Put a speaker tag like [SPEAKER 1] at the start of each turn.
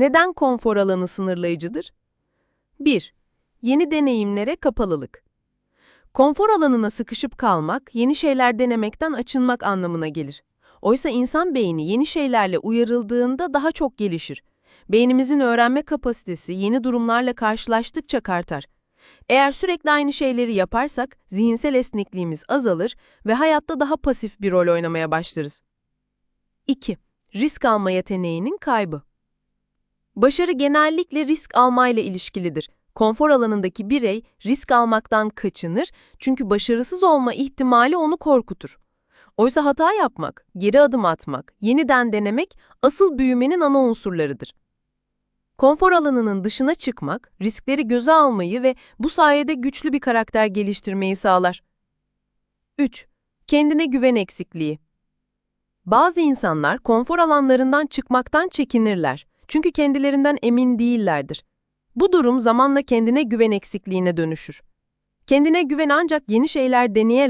[SPEAKER 1] Neden konfor alanı sınırlayıcıdır? 1. Yeni deneyimlere kapalılık. Konfor alanına sıkışıp kalmak, yeni şeyler denemekten açınmak anlamına gelir. Oysa insan beyni yeni şeylerle uyarıldığında daha çok gelişir. Beynimizin öğrenme kapasitesi yeni durumlarla karşılaştıkça artar. Eğer sürekli aynı şeyleri yaparsak zihinsel esnekliğimiz azalır ve hayatta daha pasif bir rol oynamaya başlarız. 2. Risk alma yeteneğinin kaybı. Başarı genellikle risk almayla ilişkilidir. Konfor alanındaki birey risk almaktan kaçınır çünkü başarısız olma ihtimali onu korkutur. Oysa hata yapmak, geri adım atmak, yeniden denemek asıl büyümenin ana unsurlarıdır. Konfor alanının dışına çıkmak, riskleri göze almayı ve bu sayede güçlü bir karakter geliştirmeyi sağlar. 3. Kendine güven eksikliği. Bazı insanlar konfor alanlarından çıkmaktan çekinirler. Çünkü kendilerinden emin değillerdir. Bu durum zamanla kendine güven eksikliğine dönüşür. Kendine güven ancak yeni şeyler deneyerek